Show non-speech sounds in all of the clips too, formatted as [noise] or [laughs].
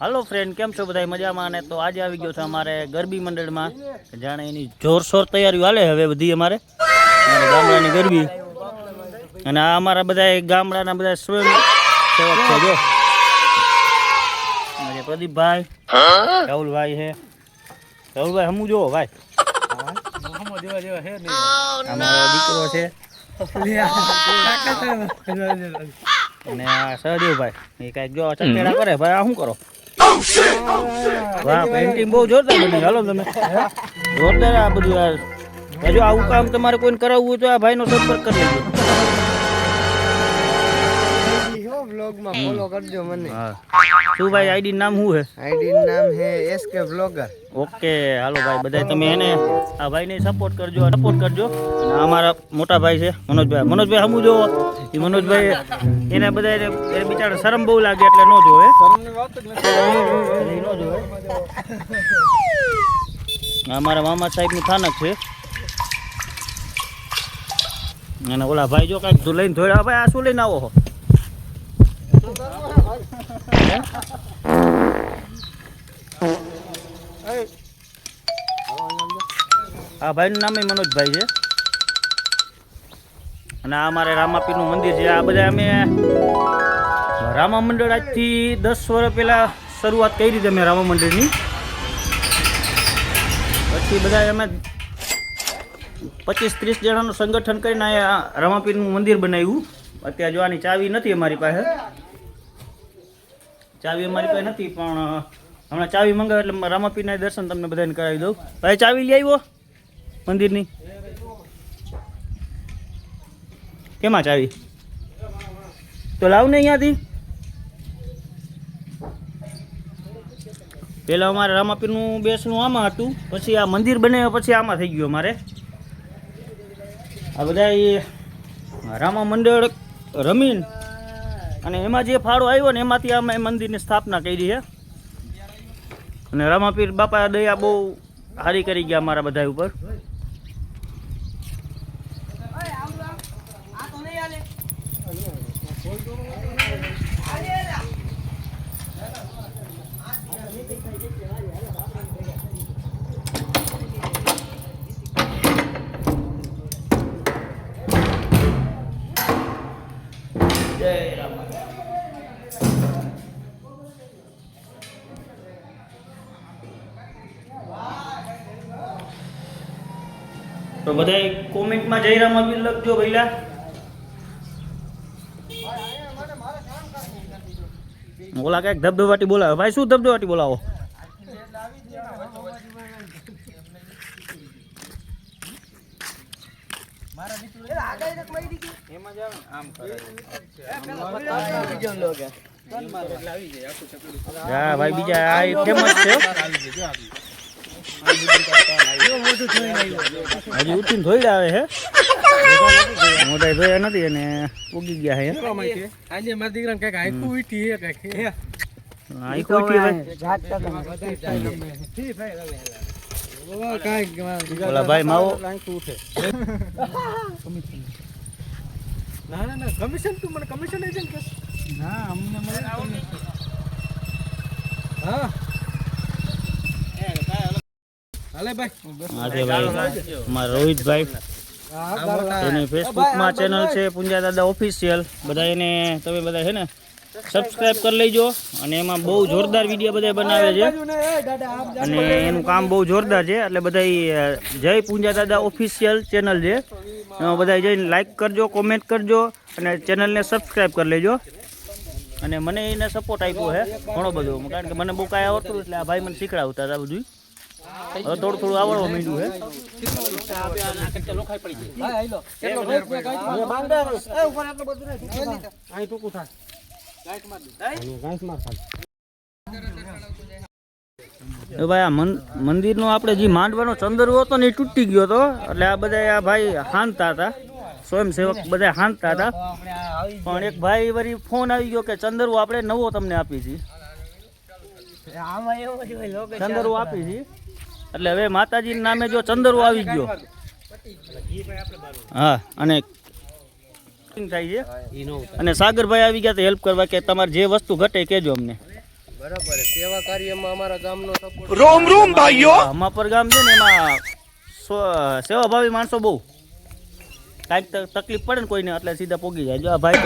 હાલો friend કેમ છો બધા મજામાં? અને તો આજે આવી ગયો છે અમારે ગરબી મંડળમાં. જાણે એની જોરશોર તૈયારીઓ હાલે હવે બધી અમારે. ગામડાની ગરબી. અને આ અમારા બધા ગામડાના બધા સ્વયં સેવક છે જો. અને પ્રદીપભાઈ રાહુલભાઈ છે. રાહુલભાઈ હમું જોવો ભાઈ. અમારો દીકરો છે. [laughs] અને આ સહદેવભાઈ. એ કાંઈક જો ચકેડા કરે ભાઈ આ શું કરો? વાહ પેન્ટિંગ બહુ જોરદાર બની. હાલો તમે. જોરદાર આ બધું આ. હજુ આવું કામ તમારે કોઈને કરાવવું હોય તો આ ભાઈનો સંપર્ક કરી લેજો. બ્લોગમાં ફોલો કરજો મને. હા. શું ભાઈ આઈડી નામ શું છે? આઈડી નામ હે એસકે વ્લોગર ઓકે હાલો ભાઈ બધા તમે એને આ ભાઈને સપોર્ટ કરજો સપોર્ટ કરજો. અને અમારા મોટા ભાઈ છે મનોજભાઈ. મનોજભાઈ હમું જોવો. એ મનોજભાઈ એને બધા એને બિચારા શરમ બહુ લાગે એટલે ન જોવે. ન જોવે. અમારા મામા સાહેબનું થાનક છે. અને ઓલા ભાઈ જો કાંઈક લઈને ધોયા ભાઈ આ શું લઈને આવો છો? આ ભાઈનું નામ મનોજભાઈ છે. અને આ અમારે રામાપીનું મંદિર છે. આ બધા અમે રામા મંડળ આજથી દસ વર્ષ પહેલાં શરૂઆત કરી હતી અમે રામા મંડળની પછી બધા અમે પચીસ ત્રીસ જણાનું સંગઠન કરીને અહીંયા રામાપીરનું મંદિર બનાવ્યું. અત્યારે જોવાની ચાવી નથી અમારી પાસે. ચાવી અમારી પાસે નથી, પણ હમણાં ચાવી મંગાવે એટલે રામાપીરના દર્શન તમને બધાને કરાવી દઉં. ભાઈ, ચાવી લઈ આવ્યો મંદિરની? કેમાં ચાવી? તો લાવ ને અહીંયાથી. પેલા અમારે રામાપીરનું બેસનું આમાં હતું, પછી આ મંદિર બનાવ્યા પછી આમાં થઈ ગયું અમારે. આ બધા રામા મંડળ રમીન અને એમાં જે ફાળો આવ્યો ને એમાંથી અમે મંદિરની સ્થાપના કરી છે. અને રામાપીર બાપા દયા બહુ હારી કરી ગયા અમારા બધા ઉપર. જય રામ. તો બધાય કોમેન્ટમાં જયરામ અબીર લખજો ભઈલા. ઓલા કંઈક ધબધબાટી બોલાવે. ભાઈ શું ધબધબાટી બોલાવો? હા ભાઈ બીજા આ ફેમસ છે હજી ઉઠીને ધોઈ આવે હે? મોટા ધોયા નથી અને ઉગી ગયા હે. આજે મારા દીકરા કંઈક આખું ઉઠી હે કંઈક આખું ઉઠી ભાઈ ઓલા ભાઈ માવો. ના ના ના કમિશન તું મને કમિશન એજન્ટ કે? ના અમને મળે હા. હાલે ભાઈ આજે ભાઈ, અમારા રોહિતભાઈ, એની ફેસબુકમાં ચેનલ છે પુંજા દાદા ઓફિશિયલ બધા એને, તમે બધા છે ને સબસ્ક્રાઇબ કરી લેજો. અને એમાં બહુ જોરદાર વીડિયો બધા બનાવે છે. અને એનું કામ બહુ જોરદાર છે, એટલે બધા જય પૂંજા દાદા ઓફિશિયલ ચેનલ છે. એમાં બધા જઈને લાઇક કરજો કોમેન્ટ કરજો, અને ચેનલને સબસ્ક્રાઇબ કરી લેજો. અને મને એને સપોર્ટ આપ્યો છે ઘણો બધો. કારણ કે મને બહુ કાંઈ આવડતું એટલે આ ભાઈ મને શીખડાવતા હતા બધું હવે થોડું થોડું આવડવા માંડ્યું હે ભાઈ આ મંદિરનો આપણે જે માંડવાનો ચંદરવો હતો ને એ તૂટી ગયો હતો. એટલે આ બધા આ ભાઈ હાંતતા હતા. સ્વયંસેવક બધા હાંતતા હતા. પણ એક ભાઈ વળી ફોન આવી ગયો કે ચંદરવો આપણે નવો તમને આપી છીએ. ચંદરવો આપી છીએ. એટલે હવે માતાજીના નામે જો ચંદરો આવી ગયો. હા અને થાય છે. અને સાગરભાઈ આવી ગયા તો હેલ્પ કરવા કે તમારે જે વસ્તુ ઘટે કેજો કહેજો અમને. બરાબર સેવા કાર્યમાં અમારા ગામનો સપોર્ટ રોમ રોમ ભાઈઓ! અમાપર ગામ છે ને એમાં સો- સેવાભાવી માણસો બહુ. કાંઈક તકલીફ પડે ને કોઈને એટલે સીધા પોગી જાય. જો આ ભાઈ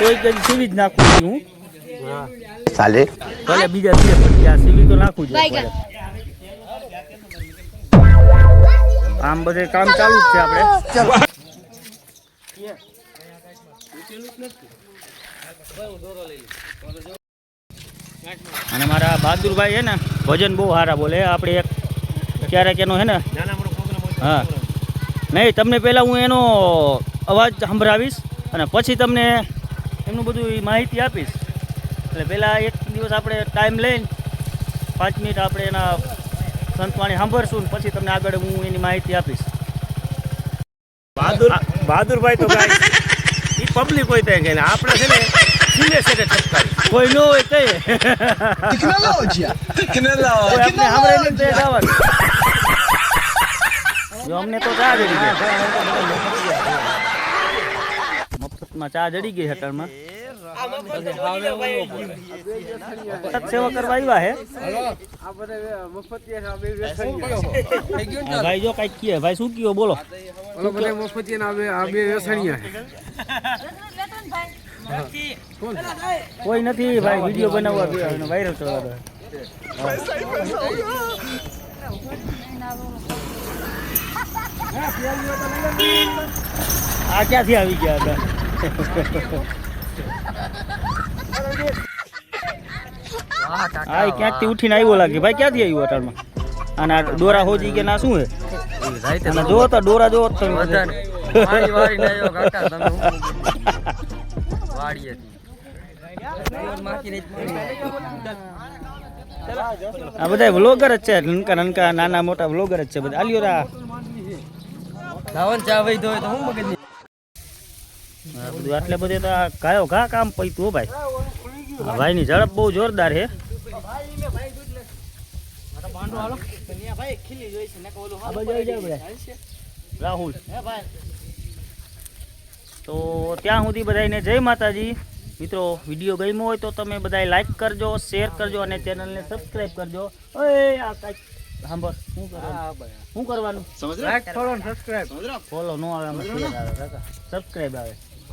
કોઈ- કઈ સીવી જ નાખું છું હું. સાલે. ભલે બીજા છે સીવી તો નાખું જ. આમ બધે કામ ચાલુ જ છે આપણે. અને મારા બહાદુરભાઈ છે ને ભજન બહુ સારા બોલે. આપણે એક ક્યારેક એનો હે ને હા. નહીં તમને પહેલાં હું એનો અવાજ સંભળાવીશ અને પછી તમને એમનું બધું માહિતી આપીશ. એટલે પહેલાં એક દિવસ આપણે ટાઈમ લઈને પાંચ મિનિટ આપણે એના સંતવાણી સાંભળશું ને પછી તમને આગળ હું એની માહિતી આપીશ. બહાદુર બહાદુરભાઈ તો એ ઈ પબ્લિક હોય ત્યાં કે આપણે છે ને સેટે ઠપકારી કોઈ ન હોય તે ટેકનોલોજી અમને તો ચા જડી ગઈ. મફતમાં ચા જડી ગઈ સતત સેવા કરવા આવ્યા હે? ભાઈ જો કંઈક કીએ. ભાઈ શું કયો બોલો. કોઈ નથી ભાઈ વીડિયો બનાવવા વાયરલ કરવા દો. આ ક્યાંથી આવી ગયા હતા? હા એ ક્યાંકથી ઉઠીને આવ્યો લાગે? ભાઈ ક્યાંથી આવ્યો અટાણમાં? અને આ ડોરા હોજી કે ના શું હે? અને જો તો ડોરા જો આ બધા વ્લોગર જ છે નનકા નનકા નાના મોટા વ્લોગર જ છે બધા. આલ્યો રા. ધાવન ચા ભાઈ તો હું મગજ બધું આટલે બધે તો કાયો કા ઘા કામ પૈતું ભાઈ ભાઈ. આ ભાઈની ઝડપ બહુ જોરદાર છે આ બાજુ આવી જાઓ બધા. રાહુલ. તો ત્યાં સુધી બધાને જય માતાજી. મિત્રો વીડિયો ગમ્યો હોય તો તમે બધા લાઈક કરજો શેર કરજો અને ચેનલને સબસ્ક્રાઈબ કરજો. ઓય આ કાંઈક સાંભળ શું કરવાનું? શું કરવાનું? લાઈક ફોલો સબસ્ક્રાઇબ ફોલો નો આવે સબસ્ક્રાઈબ આવે.